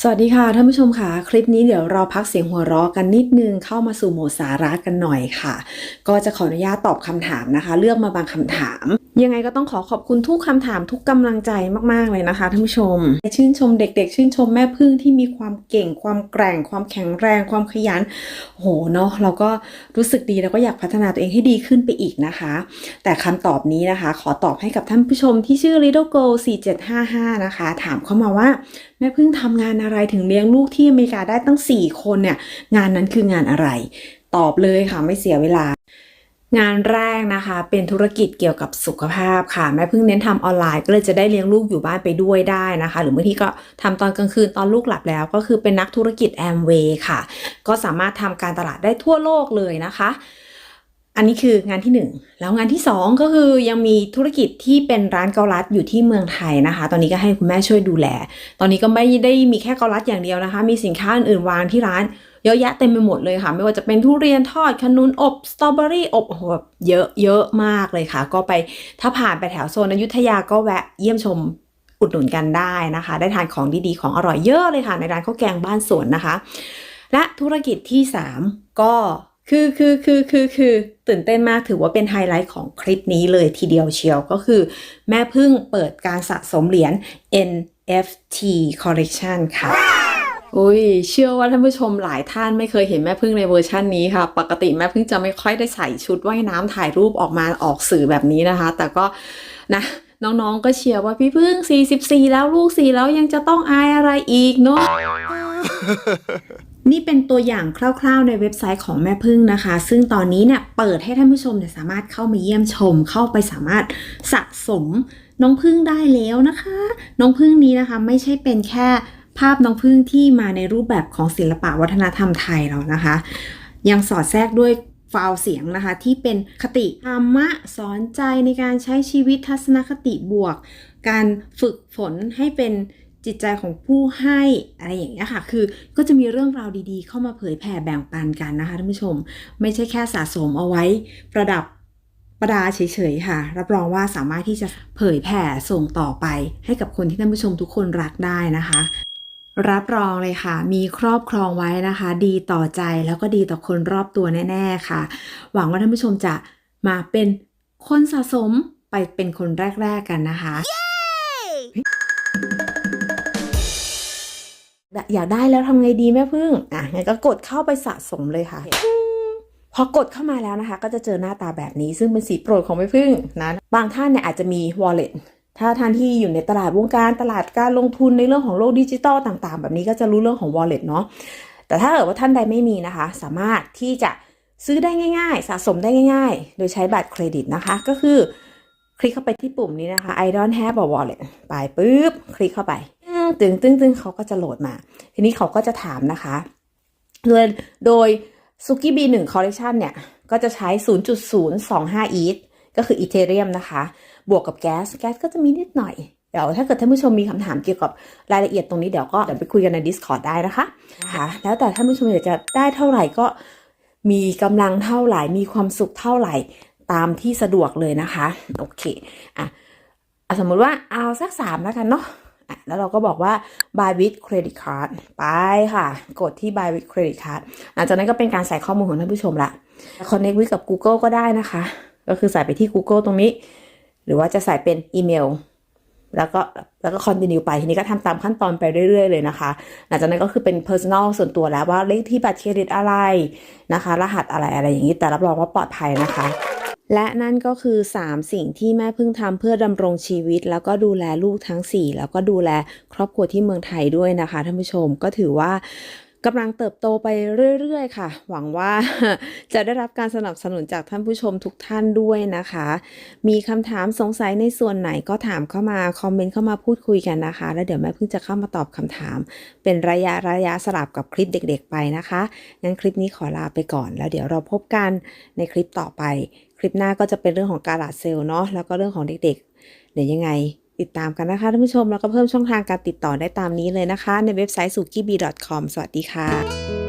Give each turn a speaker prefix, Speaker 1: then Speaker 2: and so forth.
Speaker 1: สวัสดีค่ะท่านผู้ชมค่ะ คลิปนี้เดี๋ยวเราพักเสียงหัวเราะกันนิดนึงเข้ามาสู่โหมดสาระกันหน่อยค่ะ ก็จะขออนุญาตตอบคำถามนะคะ เลือกมาบางคำถาม ยังไงก็ต้องขอขอบคุณทุกคำถามทุกกำลังใจมากๆเลยนะคะท่านผู้ชม ชื่นชมเด็กๆ ชื่นชมแม่พึ่งที่มีความเก่ง ความแกร่ง ความแข็งแรง ความขยันโหเนาะเราก็รู้สึกดีแล้วก็อยากพัฒนาตัวเองให้ดีขึ้นไปอีกนะคะ แต่คำตอบนี้นะคะ ขอตอบให้กับท่านผู้ชมที่ชื่อ Little Go 4755นะคะถามเข้ามาว่าแม่พึ่งทำงานอะไรถึงเลี้ยงลูกที่อเมริกาได้ตั้ง 4 คนเนี่ย งานนั้นคืองานอะไร ตอบเลยค่ะไม่เสียเวลา งานแรกนะคะเป็นธุรกิจเกี่ยวกับสุขภาพค่ะ แม่เพึ่งเน้นทำออนไลน์ก็เลยจะได้เลี้ยงลูกอยู่บ้านไปด้วยได้นะคะ หรือบางทีก็ทำตอนกลางคืนตอนลูกหลับแล้วก็คือเป็นนักธุรกิจแอมเวย์ค่ะ ก็สามารถทำการตลาดได้ทั่วโลกเลยนะคะ อันนี้คืองานที่หนึ่งแล้วงานที่สองก็คือยังมีธุรกิจที่เป็นร้านเกาลัดอยู่ที่เมืองไทยนะคะ ตอนนี้ก็ให้คุณแม่ช่วยดูแล ตอนนี้ก็ไม่ได้มีแค่เกาลัดอย่างเดียวนะคะ มีสินค้าอื่นๆวางที่ร้านเยอะแยะเต็มไปหมดเลยค่ะ ไม่ว่าจะเป็นทุเรียนทอดขนุนอบสตรอเบอรี่อบโอ้โหแบบเยอะเยอะมากเลยค่ะ ก็ไปถ้าผ่านไปแถวโซนอยุธยาก็แวะเยี่ยมชมอุดหนุนกันได้นะคะ ได้ทานของดีๆของอร่อยเยอะเลยค่ะ ในร้านข้าวแกงบ้านสวนนะคะ และธุรกิจที่ 3 ก็ คือคือคือคือคือตื่นเต้นมากถือว่าเป็นไฮไลท์ของคลิปนี้เลยทีเดียวเชียวก็คือ แม่พึ่งเปิดการสะสมเหรียญ NFT Collection ค่ะอุ้ยเชื่อว่าท่านผู้ชมหลายท่านไม่เคยเห็นแม่พึ่งในเวอร์ชันนี้ค่ะ ปกติแม่พึ่งจะไม่ค่อยได้ใส่ชุดว่ายน้ำถ่ายรูปออกมาออกสื่อแบบนี้นะคะ แต่ก็นะน้องๆก็เชียร์ว่าพี่พึ่ง 44 แล้วลูก4แล้วยังจะต้องอายอะไรอีกเนาะ นี่เป็นตัวอย่างคร่าวๆ ในเว็บไซต์ของแม่พึ่งนะคะ ซึ่งตอนนี้เนี่ยเปิดให้ท่านผู้ชมเนี่ยสามารถเข้ามาเยี่ยมชม เข้าไปสามารถสะสมน้องพึ่งได้แล้วนะคะ น้องพึ่งนี้นะคะไม่ใช่เป็นแค่ภาพน้องพึ่งที่มาในรูปแบบของศิลปะวัฒนธรรมไทยแล้วนะคะ ยังสอดแทรกด้วยฟาวเสียงนะคะ ที่เป็นคติธรรมะสอนใจในการใช้ชีวิตทัศนคติบวก การฝึกฝนให้เป็น จิตใจของผู้ให้อะไรอย่างเงี้ยค่ะ คือก็จะมีเรื่องราวดีๆ เข้ามาเผยแผ่แบ่งปันกันนะคะท่านผู้ชม ไม่ใช่แค่สะสมเอาไว้ประดับประดาเฉยๆค่ะ รับรองว่าสามารถที่จะเผยแผ่ส่งต่อไป ให้กับคนที่ท่านผู้ชมทุกคนรักได้นะคะ รับรองเลยค่ะ มีครอบครองไว้นะคะ ดีต่อใจแล้วก็ดีต่อคนรอบตัวแน่ๆค่ะ หวังว่าท่านผู้ชมจะมาเป็นคนสะสมไปเป็นคนแรก ๆกันนะคะ อยากได้แล้วทำไงดีแม่พึ่งอะงั้นก็กดเข้าไปสะสมเลยค่ะ พอกดเข้ามาแล้วนะคะ ก็จะเจอหน้าตาแบบนี้ซึ่งเป็นสีโปรดของแม่พึ่งนะบางท่านเนี่ยอาจจะมี wallet ถ้าท่านที่อยู่ในตลาดวงการตลาดการลงทุนในเรื่องของโลกดิจิตอลต่าง ๆ แบบนี้ก็จะรู้เรื่องของ wallet เนาะแต่ถ้าเกิดว่าท่านใดไม่มีนะคะ สามารถที่จะซื้อได้ง่าย ๆ สะสมได้ง่าย ๆ โดยใช้บัตรเครดิตนะคะ ก็คือ คลิกเข้าไปที่ปุ่มนี้นะคะ I don't have a wallet ไปปุ๊บ คลิกเข้าไป ตึงตึงตึงเขาก็จะโหลดมา ทีนี้เขาก็จะถามนะคะโดยโดย s u k i b 1 Collection เนี่ย ก็จะใช้ 0.025 ETH ก็คือ Ethereum นะคะ บวกกับแก๊ส แก๊สก็จะมีนิดหน่อย เดี๋ยวถ้าเกิดท่านผู้ชมมีคำถามเกี่ยวกับรายละเอียดตรงนี้เดี๋ยวก็เดี๋ยวไปคุยกันใน Discord ได้นะคะนะคะแล้วแต่ท่านผู้ชมอยากจะได้เท่าไหร่ก็มีกำลังเท่าไหร่ มีความสุขเท่าไหร่ตามที่สะดวกเลยนะคะ โอเค อะอะสมมุติว่าเอาสักสามแล้วกันเนาะ แล้วเราก็บอกว่า buy with credit card ไปค่ะ กดที่ buy with credit card หลังจากนั้นก็เป็นการใส่ข้อมูลของท่านผู้ชมละ connect with กับ Google ก็ได้นะคะ ก็คือใส่ไปที่ Google ตรงนี้ หรือว่าจะใส่เป็นอีเมลแล้วก็แล้วก็ continue ไปทีนี้ก็ทำตามขั้นตอนไปเรื่อย ๆ เลยนะคะ หลังจากนั้นก็คือเป็น personal ส่วนตัวแล้วว่าเลขที่บัตรเครดิตอะไรนะคะ รหัสอะไรอะไรอย่างนี้แต่รับรองว่าปลอดภัยนะคะ และนั่นก็คือ 3 สิ่งที่แม่พึ่งทำเพื่อดำรงชีวิต แล้วก็ดูแลลูกทั้ง 4 แล้วก็ดูแลครอบครัวที่เมืองไทยด้วยนะคะท่านผู้ชมก็ถือว่ากำลังเติบโตไปเรื่อยๆ ค่ะ หวังว่าจะได้รับการสนับสนุนจากท่านผู้ชมทุกท่านด้วยนะคะ มีคำถามสงสัยในส่วนไหนก็ถามเข้ามา คอมเมนต์เข้ามาพูดคุยกันนะคะ แล้วเดี๋ยวแม่พึ่งจะเข้ามาตอบคำถาม เป็นระยะระยะสลับกับคลิปเด็กๆ ไปนะคะ งั้นคลิปนี้ขอลาไปก่อน แล้วเดี๋ยวเราพบกันในคลิปต่อไป ลิปหน้าก็จะเป็นเรื่องของการลาดเซลล์เนาะแล้วก็เรื่องของเด็กๆ เดี๋ยวยังไง ติดตามกันนะคะท่านผู้ชมแล้วก็เพิ่มช่องทางการติดต่อได้ตามนี้เลยนะคะ ในเว็บไซต์ sukibi.com สวัสดีค่ะ